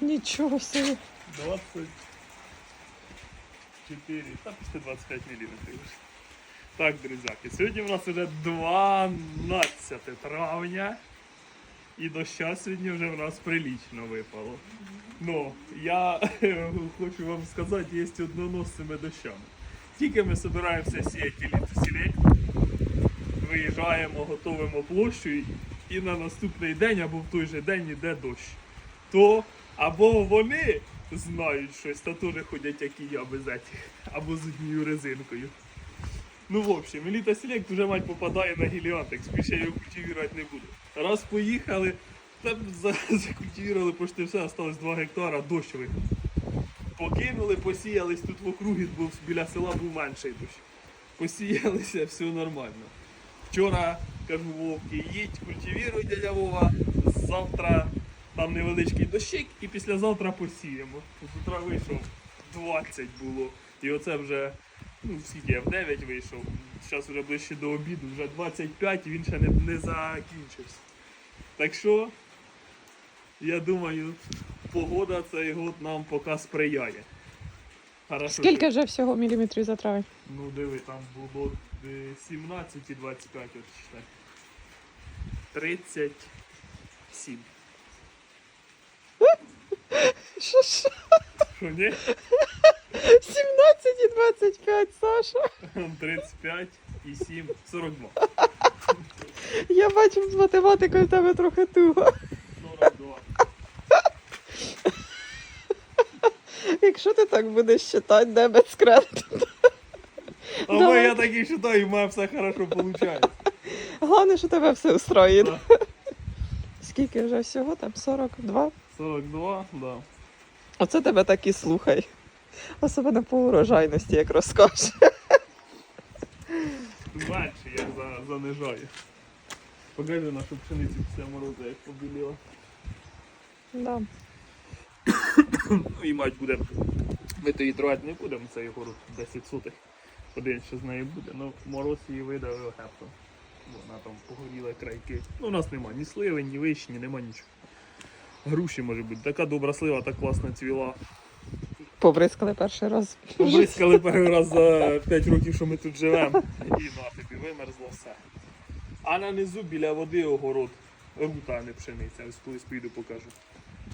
Нічого собі. 24, та після 25 мм. Так, друзяки, сьогодні у нас вже 12 травня. І доща сьогодні вже в нас прилічно випало. Ну, я хочу вам сказати, є однонос з цими дощами. Тільки ми збираємося сіяти літосілект, виїжджаємо, готуємо площу і на наступний день або в той же день йде дощ. То або вони знають щось, та теж ходять, як і я без етих, або з однією резинкою. Ну, в общем, еліта Селект вже мать попадає на гіліантекс, більше я його культивувати не буду. Раз поїхали, там за- закультивували почти все, осталось 2 гектара, дощ. Покинули, посіялись тут в округі, бо біля села був менший дощ. Посіялися, все нормально. Вчора кажу Вовки, їдь, культивіруй дядя Вова. Завтра там невеличкий дощик і післязавтра посіємо. З утра вийшов 20 було. І оце вже, ну скільки я в 9 вийшов. Зараз вже ближче до обіду, вже 25 і він ще не, не закінчився. Так що, я думаю, погода цей год нам поки сприяє. Хорошо, Скільки вже всього міліметрів за травень? Ну, диви, там було е, 17 і 25, от читай. 37. Що ж? Що, ні? 17 і 25, Саша. 35 і 7, 42. Я бачу з математикою в тебе трохи туго. 42. Якщо ти так будеш читати, дебет з кредитом. А ми, Давай. я так і вважаю, і в мене все хорошо виходить. Головне, що тебе все устроїть. Скільки вже всього? Там 42. 42, да. Оце тебе так і слухай. Особливо по урожайності, як розкаже. Менше я за, занижаю. Покажи нашу пшеницю після морозу, як побіліла. Да. Ну і мать буде. Ми то її трогати не будемо, це його 10 сутих. Подивимось, що з нею буде. Ну, мороз її видавив гептом. Вона там погоріла крайки. Ну, у нас нема ні сливи, ні вишні, нема нічого. Груші може бути. Така добра слива, так класно цвіла. Побризкали перший раз. Побризкали перший раз за 5 років, що ми тут живемо. І на тобі вимерзло все. А на низу біля води огород. Рута, а не пшениця. Ось колись піду покажу.